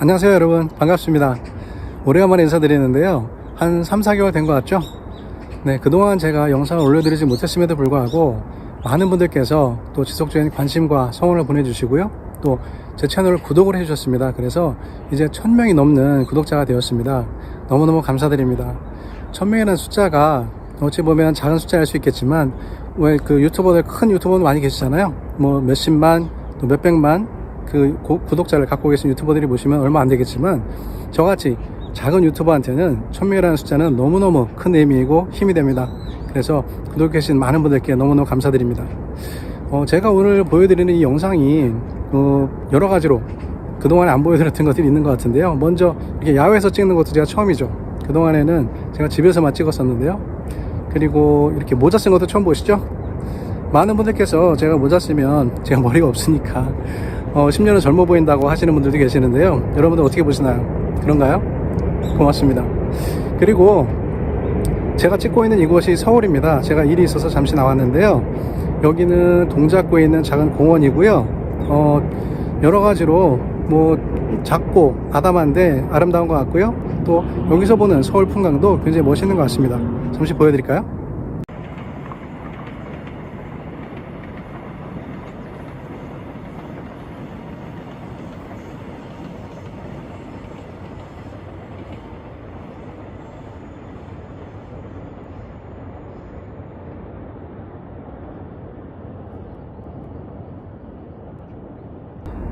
안녕하세요 여러분. 반갑습니다. 오래간만에 인사드리는데요. 한 3, 4개월 된 것 같죠? 네 그동안 제가 영상을 올려드리지 못했음에도 불구하고 많은 분들께서 또 지속적인 관심과 성원을 보내주시고요. 또 제 채널을 구독을 해주셨습니다. 그래서 이제 1000명이 넘는 구독자가 되었습니다. 너무너무 감사드립니다. 1000명이라는 숫자가 어찌 보면 작은 숫자일 수 있겠지만 왜 그 유튜버들 큰 유튜버들 많이 계시잖아요. 뭐 몇십만 또 몇백만 그 고- 구독자를 갖고 계신 유튜버들이 보시면 얼마 안 되겠지만 저같이 작은 유튜버한테는 1000명이라는 숫자는 너무너무 큰 의미이고 힘이 됩니다. 그래서 구독해 주신 많은 분들께 너무너무 감사드립니다. 어, 제가 오늘 보여드리는 이 영상이 어, 여러 가지로 그동안에 안 보여드렸던 것들이 있는 것 같은데요. 먼저 이렇게 야외에서 찍는 것도 제가 처음이죠. 그동안에는 제가 집에서만 찍었었는데요. 그리고 이렇게 모자 쓴 것도 처음 보시죠? 많은 분들께서 제가 모자 쓰면 제가 머리가 없으니까 어, 10년은 젊어 보인다고 하시는 분들도 계시는데요. 여러분들 어떻게 보시나요? 그런가요? 고맙습니다. 그리고 제가 찍고 있는 이곳이 서울입니다. 제가 일이 있어서 잠시 나왔는데요. 여기는 동작구에 있는 작은 공원이고요. 어, 여러 가지로 뭐 작고 아담한데 아름다운 것 같고요. 또 여기서 보는 서울 풍광도 굉장히 멋있는 것 같습니다. 잠시 보여드릴까요?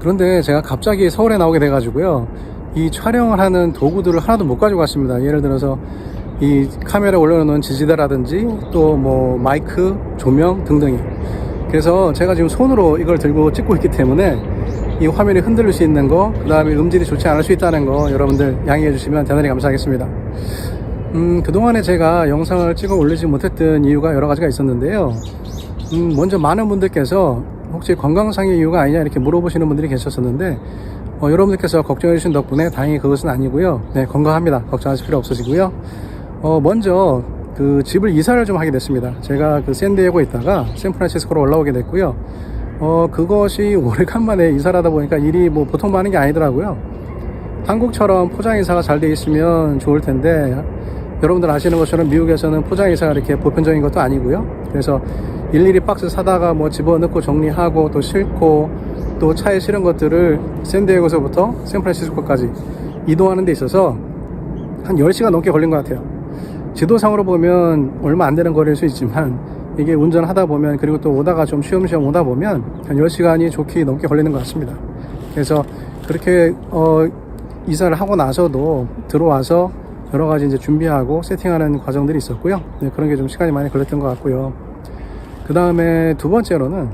그런데 제가 갑자기 서울에 나오게 돼가지고요. 이 촬영을 하는 도구들을 하나도 못 가지고 왔습니다. 예를 들어서 이 카메라 올려놓은 지지대라든지 또 뭐 마이크, 조명 등등이. 그래서 제가 지금 손으로 이걸 들고 찍고 있기 때문에 이 화면이 흔들릴 수 있는 거, 그 다음에 음질이 좋지 않을 수 있다는 거 여러분들 양해해 주시면 대단히 감사하겠습니다. 음, 그동안에 제가 영상을 찍어 올리지 못했던 이유가 여러 가지가 있었는데요. 음, 먼저 많은 분들께서 혹시 건강상의 이유가 아니냐 이렇게 물어보시는 분들이 계셨었는데 어, 여러분들께서 걱정해 주신 덕분에 다행히 그것은 아니고요. 네, 건강합니다. 걱정하실 필요 없으시고요. 어, 먼저 그 집을 이사를 좀 하게 됐습니다. 제가 그 샌디에고에 있다가 샌프란시스코로 올라오게 됐고요. 어, 그것이 오래간만에 이사를 하다 보니까 일이 뭐 보통 많은 게 아니더라고요. 한국처럼 포장이사가 잘 돼 있으면 좋을 텐데 여러분들 아시는 것처럼 미국에서는 포장이사가 이렇게 보편적인 것도 아니고요. 그래서 일일이 박스 사다가 뭐 집어넣고 정리하고 또 싣고 또 차에 실은 것들을 샌디에고서부터 샌프란시스코까지 이동하는 데 있어서 한 10시간 넘게 걸린 것 같아요. 지도상으로 보면 얼마 안 되는 거리일 수 있지만 이게 운전하다 보면 그리고 또 오다가 좀 쉬엄쉬엄 오다 보면 한 10시간이 좋게 넘게 걸리는 것 같습니다. 그래서 그렇게 어, 이사를 하고 나서도 들어와서 여러 가지 이제 준비하고 세팅하는 과정들이 있었고요. 네, 그런 게 좀 시간이 많이 걸렸던 것 같고요. 그 다음에 두 번째로는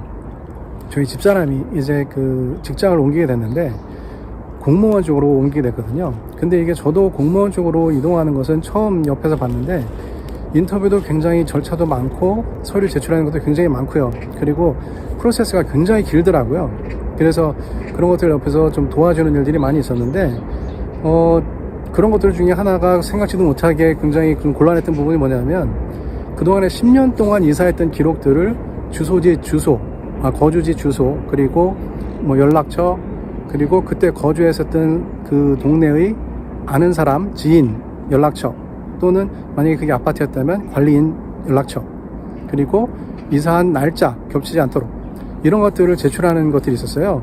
저희 집사람이 이제 그 직장을 옮기게 됐는데 공무원 쪽으로 옮기게 됐거든요. 근데 이게 저도 공무원 쪽으로 이동하는 것은 처음 옆에서 봤는데 인터뷰도 굉장히 절차도 많고 서류 제출하는 것도 굉장히 많고요. 그리고 프로세스가 굉장히 길더라고요. 그래서 그런 것들 옆에서 좀 도와주는 일들이 많이 있었는데 어 그런 것들 중에 하나가 생각지도 못하게 굉장히 좀 곤란했던 부분이 뭐냐면 그동안에 10년 동안 이사했던 기록들을 주소지 주소, 아, 거주지 주소, 그리고 뭐 연락처, 그리고 그때 거주했었던 그 동네의 아는 사람, 지인 연락처, 또는 만약에 그게 아파트였다면 관리인 연락처, 그리고 이사한 날짜 겹치지 않도록 이런 것들을 제출하는 것들이 있었어요.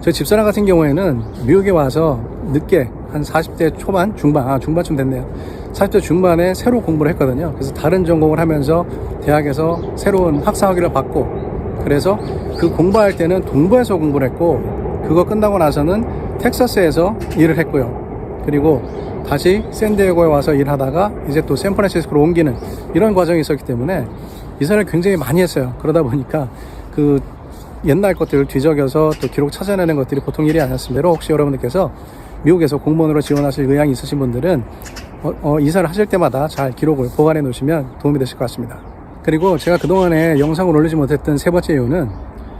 저희 집사람 같은 경우에는 미국에 와서 늦게 한 40대 초반, 중반, 아, 중반쯤 됐네요. 40대 중반에 새로 공부를 했거든요. 그래서 다른 전공을 하면서 대학에서 새로운 학사 학위를 받고 그래서 그 공부할 때는 동부에서 공부를 했고 그거 끝나고 나서는 텍사스에서 일을 했고요. 그리고 다시 샌디에고에 와서 일하다가 이제 또 샌프란시스코로 옮기는 이런 과정이 있었기 때문에 이사를 굉장히 많이 했어요. 그러다 보니까 그 옛날 것들을 뒤적여서 또 기록 찾아내는 것들이 보통 일이 아니었습니다. 혹시 여러분들께서 미국에서 공무원으로 지원하실 의향이 있으신 분들은 어, 어, 이사를 하실 때마다 잘 기록을 보관해 놓으시면 도움이 되실 것 같습니다. 그리고 제가 그동안에 영상을 올리지 못했던 세 번째 이유는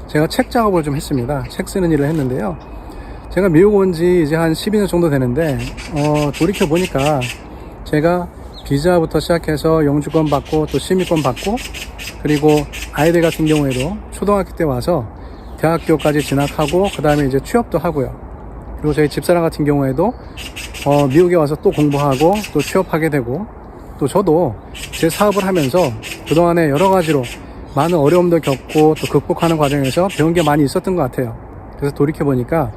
제가 책 작업을 좀 했습니다. 책 쓰는 일을 했는데요. 제가 미국 온 지 이제 한 12년 정도 되는데, 어, 돌이켜 보니까 제가 비자부터 시작해서 영주권 받고 또 시민권 받고 그리고 아이들 같은 경우에도 초등학교 때 와서 대학교까지 진학하고 그 다음에 이제 취업도 하고요. 그리고 저희 집사람 같은 경우에도 어, 미국에 와서 또 공부하고 또 취업하게 되고 또 저도 제 사업을 하면서 그동안에 여러 가지로 많은 어려움도 겪고 또 극복하는 과정에서 배운 게 많이 있었던 것 같아요. 그래서 돌이켜보니까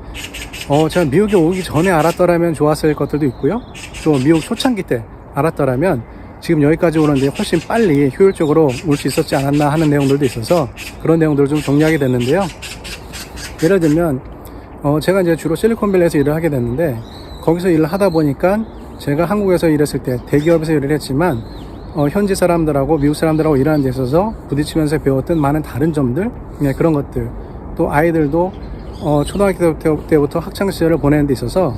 어, 제가 미국에 오기 전에 알았더라면 좋았을 것들도 있고요. 또 미국 초창기 때 알았더라면 지금 여기까지 오는데 훨씬 빨리 효율적으로 올 수 있었지 않았나 하는 내용들도 있어서 그런 내용들을 좀 정리하게 됐는데요. 예를 들면 어, 제가 이제 주로 실리콘밸리에서 일을 하게 됐는데 거기서 일을 하다 보니까 제가 한국에서 일했을 때 대기업에서 일을 했지만 어, 현지 사람들하고 미국 사람들하고 일하는 데 있어서 부딪히면서 배웠던 많은 다른 점들 네, 그런 것들 또 아이들도 어, 초등학교 때- 때부터 학창 시절을 보내는 데 있어서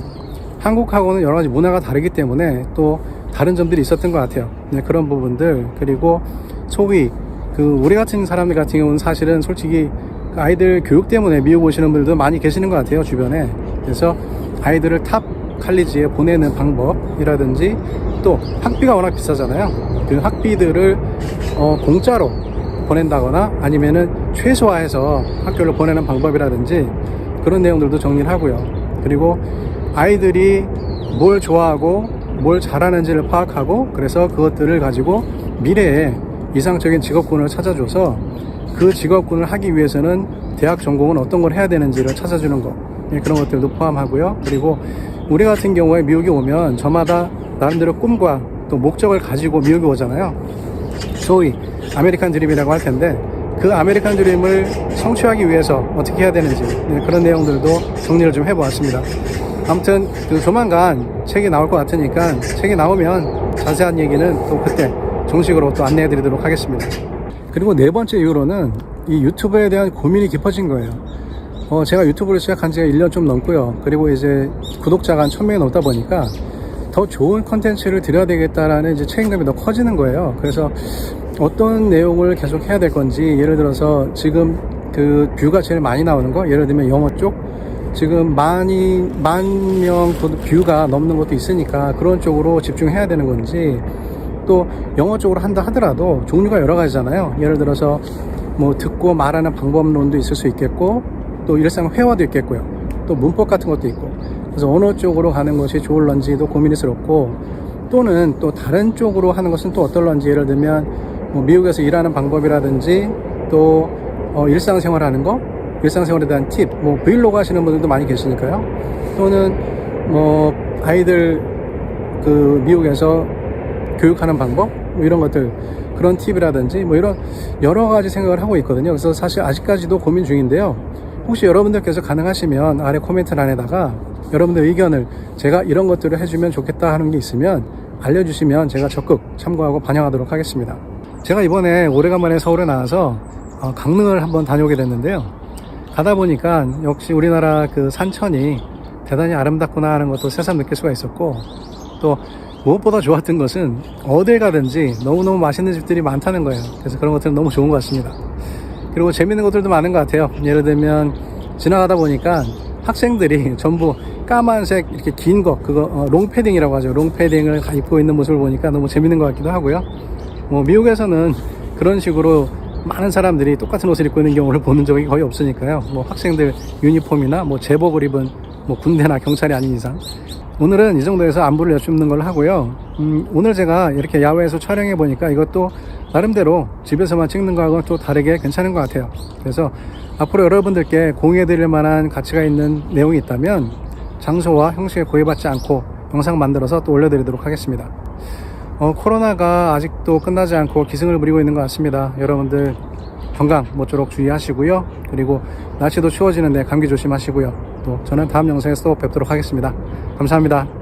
한국하고는 여러 가지 문화가 다르기 때문에 또 다른 점들이 있었던 것 같아요. 네, 그런 부분들 그리고 소위 그 우리 같은 사람들 같은 경우는 사실은 솔직히 그 아이들 교육 때문에 미국 오시는 분들도 많이 계시는 것 같아요 주변에. 그래서 아이들을 탑 칼리지에 보내는 방법이라든지 또 학비가 워낙 비싸잖아요. 그 학비들을 어, 공짜로 보낸다거나 아니면은 최소화해서 학교를 보내는 방법이라든지 그런 내용들도 정리를 하고요. 그리고 아이들이 뭘 좋아하고 뭘 잘하는지를 파악하고 그래서 그것들을 가지고 미래에 이상적인 직업군을 찾아줘서 그 직업군을 하기 위해서는 대학 전공은 어떤 걸 해야 되는지를 찾아주는 것 예, 그런 것들도 포함하고요. 그리고 우리 같은 경우에 미국에 오면 저마다 나름대로 꿈과 또 목적을 가지고 미국에 오잖아요. 소위 아메리칸 드림이라고 할 텐데 그 아메리칸 드림을 성취하기 위해서 어떻게 해야 되는지 네, 그런 내용들도 정리를 좀 해보았습니다. 아무튼 그 조만간 책이 나올 것 같으니까 책이 나오면 자세한 얘기는 또 그때 정식으로 또 안내해 드리도록 하겠습니다. 그리고 네 번째 이유로는 이 유튜브에 대한 고민이 깊어진 거예요. 어, 제가 유튜브를 시작한 지가 1년 좀 넘고요. 그리고 이제 구독자가 한 1000명이 넘다 보니까 더 좋은 컨텐츠를 드려야 되겠다라는 이제 책임감이 더 커지는 거예요. 그래서 어떤 내용을 계속 해야 될 건지 예를 들어서 지금 그 뷰가 제일 많이 나오는 거 예를 들면 영어 쪽 지금 많이 만명 뷰가 넘는 것도 있으니까 그런 쪽으로 집중해야 되는 건지 또 영어 쪽으로 한다 하더라도 종류가 여러 가지잖아요. 예를 들어서 뭐 듣고 말하는 방법론도 있을 수 있겠고 또 일상 회화도 있겠고요. 또 문법 같은 것도 있고 그래서 어느 쪽으로 가는 것이 좋을런지도 고민스럽고 또는 또 다른 쪽으로 하는 것은 또 어떨런지 예를 들면 뭐 미국에서 일하는 방법이라든지 또 어, 일상생활 하는 거 일상생활에 대한 팁, 뭐 브이로그 하시는 분들도 많이 계시니까요. 또는 뭐 아이들 그 미국에서 교육하는 방법 뭐 이런 것들 그런 팁이라든지 뭐 이런 여러 가지 생각을 하고 있거든요. 그래서 사실 아직까지도 고민 중인데요. 혹시 여러분들께서 가능하시면 아래 코멘트란에다가 여러분들 의견을 제가 이런 것들을 해주면 좋겠다 하는 게 있으면 알려주시면 제가 적극 참고하고 반영하도록 하겠습니다. 제가 이번에 오래간만에 서울에 나와서 어, 강릉을 한번 다녀오게 됐는데요. 가다 보니까 역시 우리나라 그 산천이 대단히 아름답구나 하는 것도 새삼 느낄 수가 있었고 또 무엇보다 좋았던 것은 어딜 가든지 너무너무 맛있는 집들이 많다는 거예요. 그래서 그런 것들은 너무 좋은 것 같습니다. 그리고 재밌는 것들도 많은 것 같아요. 예를 들면 지나가다 보니까 학생들이 전부 까만색 이렇게 긴 거 그거 어, 롱패딩이라고 하죠. 롱패딩을 입고 있는 모습을 보니까 너무 재밌는 것 같기도 하고요. 뭐 미국에서는 그런 식으로 많은 사람들이 똑같은 옷을 입고 있는 경우를 보는 적이 거의 없으니까요. 뭐 학생들 유니폼이나 뭐 제복을 입은 뭐 군대나 경찰이 아닌 이상 오늘은 이 정도에서 안부를 여쭙는 걸로 하고요. 음, 오늘 제가 이렇게 야외에서 촬영해 보니까 이것도 나름대로 집에서만 찍는 거하고는 또 다르게 괜찮은 것 같아요. 그래서 앞으로 여러분들께 공유해 드릴 만한 가치가 있는 내용이 있다면 장소와 형식에 구애받지 않고 영상 만들어서 또 올려드리도록 하겠습니다. 어, 코로나가 아직도 끝나지 않고 기승을 부리고 있는 것 같습니다. 여러분들 건강 모쪼록 주의하시고요. 그리고 날씨도 추워지는데 감기 조심하시고요. 또 저는 다음 영상에서 또 뵙도록 하겠습니다. 감사합니다.